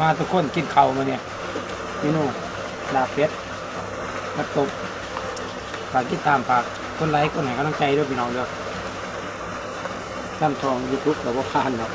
มาทุกคนกินข้าวมาเนี่ยเมนูลาเป็ดมาตบฝากติดตามฝากคนไลค์คนไหนก็ต้องใจด้วยพี่น้องเด้อตั้มทองยูทูบเราก็ผ่านเนาะ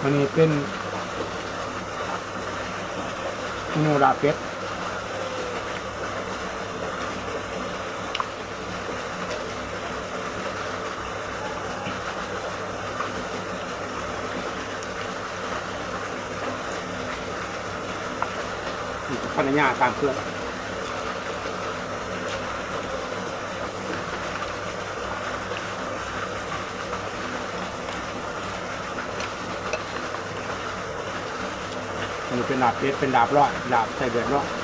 วันนี้เป็นเมนูลาเป็ด ภรรยาตามเพื่อนมันเป็นดาบเพชรเป็นดาบรอดดาบใส่เดือดรอด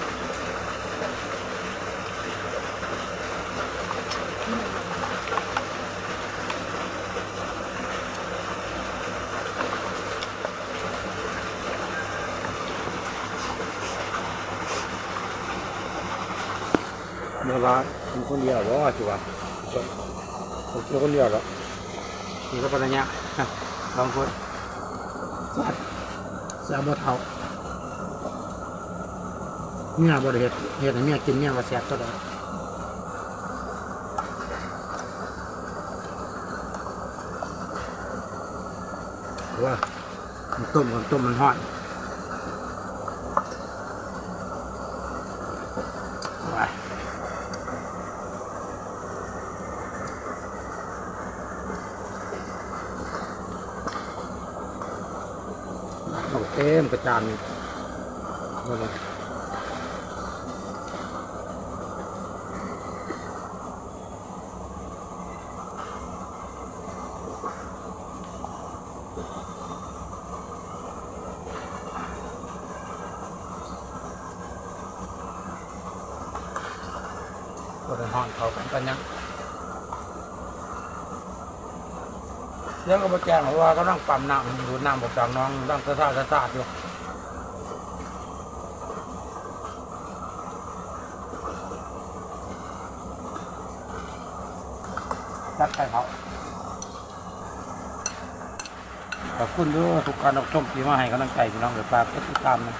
กาศคิ้วประกาศนอนทุกคนเลยก็หลักอุ่นจ้าเมื่อวานเป็นคนเดียวว่าจิวะผมเป็นคนเดียวหรอกมีก็ภรรยาสองคนสัตว์สามบ่เท่าเมียบริเหตุเหตุให้เมียกินเมียมาแสบตัวใดว่ามันต้มมันต้มมันหอด เอาเต็มกระจานนี่มาเลยก็ได้ห้องเขากันกันยัง เรื่องก็มาแจ้งว่าก็ต้องปั๊มน้ำดูน้ำบอกจากน้องต้องกระซ่ากระซ่าอยู่รักใครเขาขอบคุณด้วยทุกการรับชมที่มาให้กำลังใจพี่น้องเดี๋ยวฝากกดติดตามนะ